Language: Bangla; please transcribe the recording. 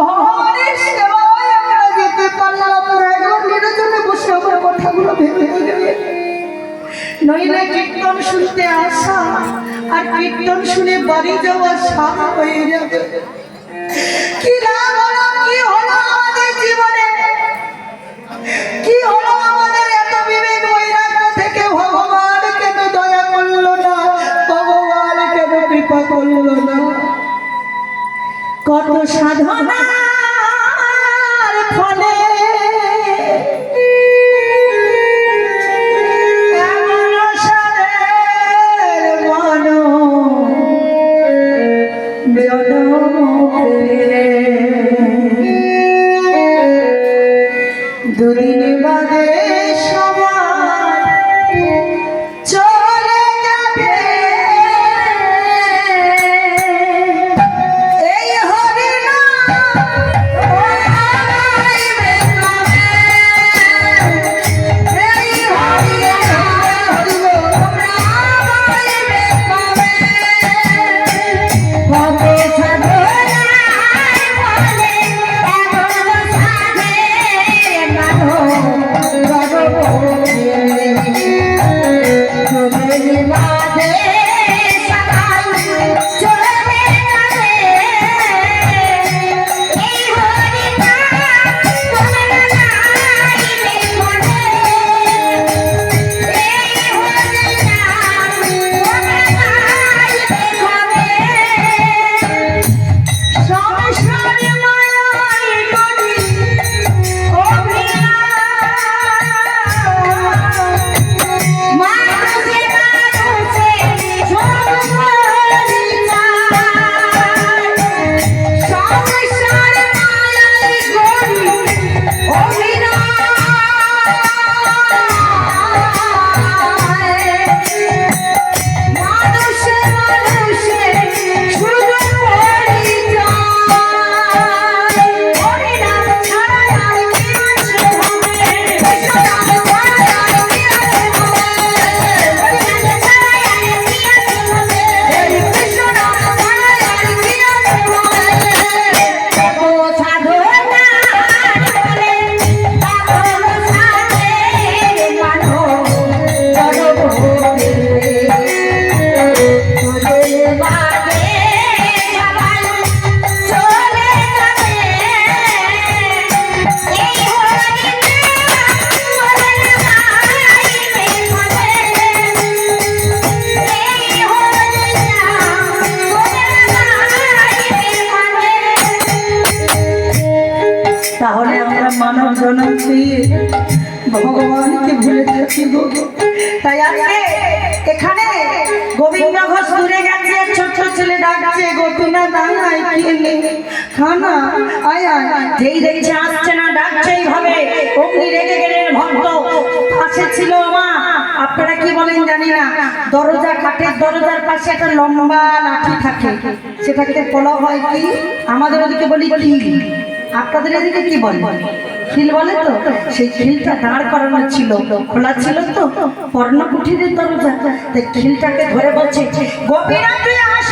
ভগবানের সেবায় আমরা যেতে পারলাম তোরা একবার নির্জনে বসে আমার কথাগুলো ভেবে নেবে নইলে কীর্তন শুনতে আসা আর কীর্তন শুনে বাড়ি যাওয়া সারা হয়ে যাবে। কত সাধনার ফলে। দুদিন বাদে মানব জনম ভগবানকে ভুলে থাকি গো। তাই আজকে এখানে গোবিন্দ ঘোষ দূরে গেছে ছোট ছেলে ডাকছে গোপিনা দাঁড়ায় খেলে খানা, আয় আয়, যেই দেখছে আসছে না, ডাকছে এইভাবে। অমনি রেগে গেলেন ভক্ত। পাশে ছিল মা, আপনারা কি বলেন জানি না। দরজা কাঠের দরজার পাশে একটা লম্বা লাঠি থাকে। সেটাকে বলা হয় কি? আমাদের ওদিকে বলি খিল আপনাদের এদিকে কি বলে? খিল বলে তো? সেই খিলটা দাঁড় করানো ছিল, খোলা ছিল তো? পর্ণকুঠিরের দরজা। খিলটাকে ধরে বলছে গোপীরা তুই আসবি